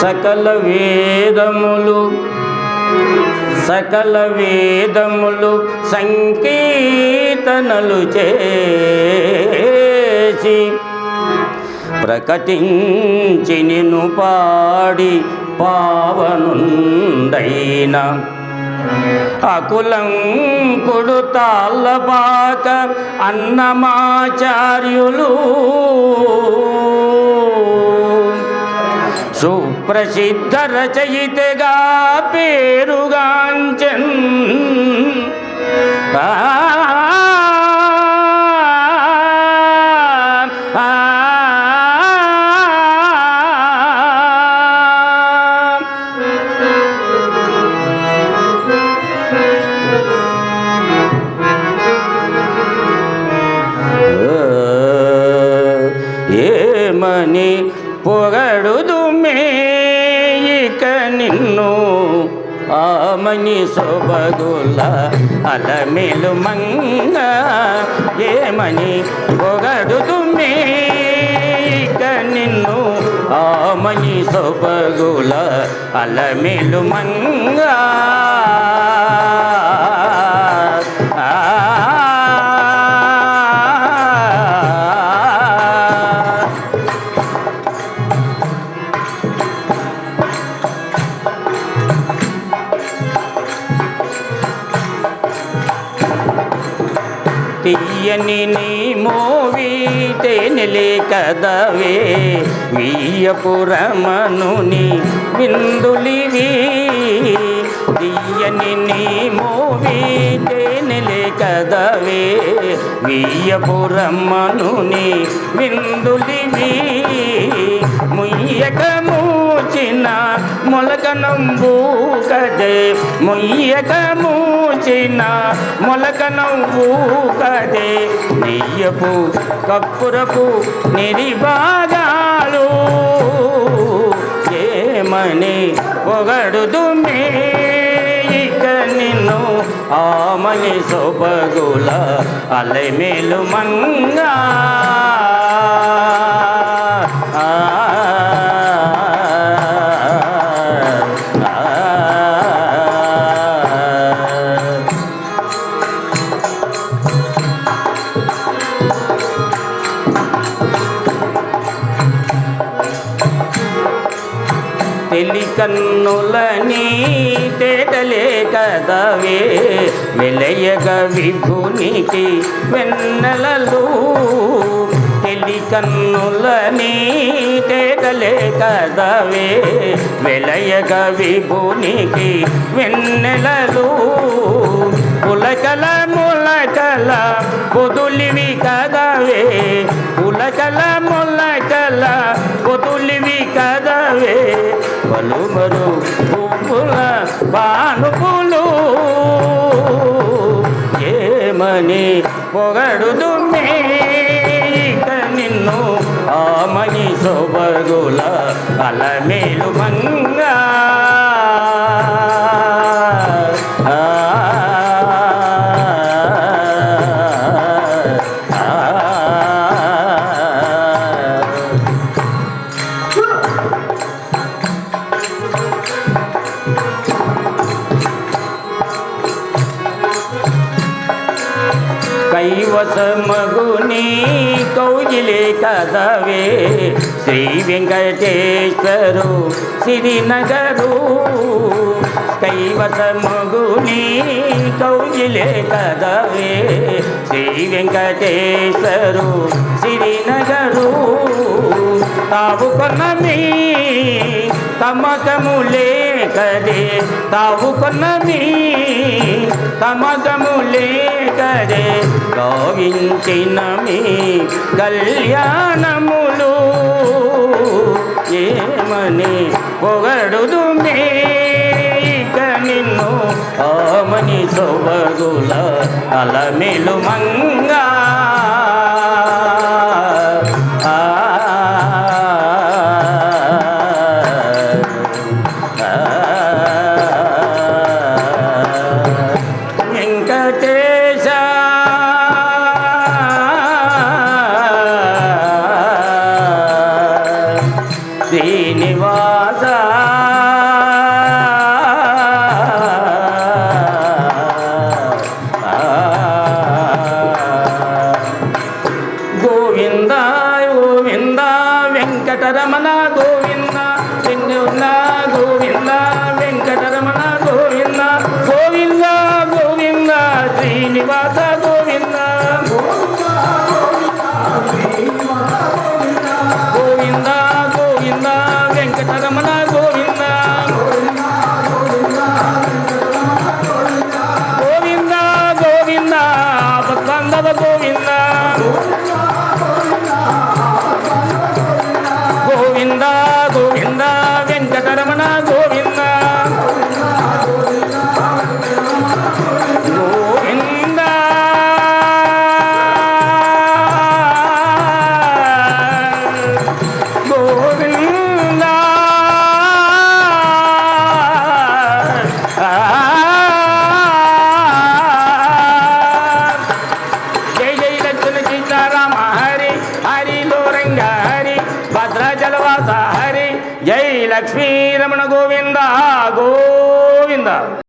సకల వేదములు సకల వేదములు సంకీర్తనలు చేసి ప్రకటించి నిన్ను పాడి పావనుండైన అకులం కొడుతాళ్ళపాక అన్నమాచార్యులు. సుప్రసిద్ధ రచయితగా పేరుగాంచన్. పొగడుదు మేయిక నిన్ను ఆమని సొబగుల అలమేలు మంగ ఏమని పొగడుదు మేయిక నిన్ను ఆమని సొబగుల అలమేలు మంగా తీయని నీ మోవి తేనెలే కదవే వీయపురమనుని విందులివి. తీయని నీ మోవి తేనెలే కదవే వీయపురమనుని విందులివి. మొలకనంబు కదే ముయ్యక మూచిన మొలకనంబు కదే నెయ్యపు కప్పురపు నిరిబాగాలు ఏమని పొగడుదు మేయిక నిన్ను ఆమని సొబగుల అలెమేలు మంగా తెలి కన్నులని తేటలే కదవే వెలయగ విభునికి వెన్నెలలు తెలి కన్నులని తేటలే కదవే వెలయగ విభునికి వెన్నెలలు పులకల ములకల పొదులివి కదవే. పులకల ములకల పొదులివి కదవే పలుమరు పువ్వుల పానుపులు ఏమని పొగడుదు నిన్ను నిన్ను ఆమని సొబగుల అలమేలు మంగా కోసమగుని కౌజిలే కదవే. శ్రీ వెంకటేశ్వరు సిరినగరు. కైవసమగుని కౌజిలే కదవే. శ్రీ వెంకటేశ్వరు సిరినగరు. తావు కొన్న మీ తమ్మకములే కరే తావు కొన్నమి తమకములే కదే గావించిన మీ కళ్యాణములు ఏమని పొగడుదు మేక నిన్ను ఆమని సొబగుల అలమిలు మంగా శ్రీనివాస గోవింద గోవింద గోవింద వెంకటరమణ గోవింద గోవింద గోవింద ఆపద్బాంధవ గోవింద. గోవింద గోవింద వెంకటరమణ గోవింద లక్ష్మీరమణ గోవింద గోవింద.